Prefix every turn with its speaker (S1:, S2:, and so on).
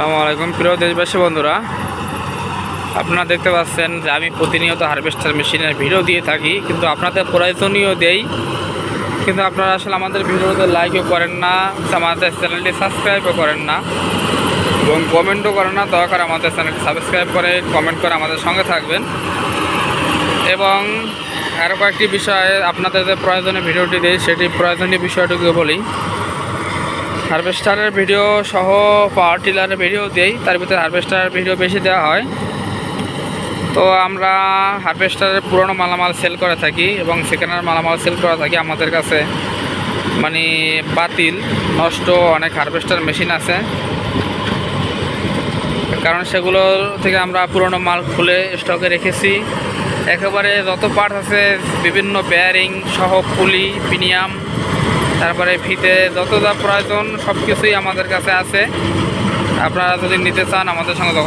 S1: আসসালামু আলাইকুম। প্রিয় দেশবাসী, বন্ধুরা, আপনারা দেখতে পাচ্ছেন যে আমি প্রতিনিয়ত হারভেস্টার মেশিনের ভিডিও দিয়ে থাকি, কিন্তু আপনাদের প্রয়োজনীয় দেই। কিন্তু আপনারা আসলে আমাদের ভিডিওতে লাইকও করেন না, আমাদের চ্যানেলটি সাবস্ক্রাইবও করেন না, এবং কমেন্টও করেন না। দয়া আমাদের চ্যানেলটি সাবস্ক্রাইব করে কমেন্ট করে আমাদের সঙ্গে থাকবেন। এবং আরও কয়েকটি বিষয়ে আপনাদের যে প্রয়োজনীয় ভিডিওটি দেই, সেটি প্রয়োজনীয় বিষয়টুকু বলি। হারভেস্টারের ভিডিও সহ পাওয়ার টিলারের ভিডিও দেই, তার ভিতরে হারভেস্টারের ভিডিও বেশি দেওয়া হয়। তো আমরা হারভেস্টারের পুরনো মালামাল সেল করে থাকি এবং সেখানের মালামাল সেল করে থাকি আমাদের কাছে। মানে বাতিল, নষ্ট অনেক হারভেস্টার মেশিন আছে। কারণ সেগুলো থেকে আমরা পুরনো মাল খুলে স্টকে রেখেছি। একেবারে যত পার্ট আছে, বিভিন্ন বেয়ারিং সহ পুলি প্রিমিয়াম তারপরে ফিতে যত যা প্রয়োজন সব কিছুই আমাদের কাছে আছে। আপনারা যদি নিতে চান আমাদের সঙ্গে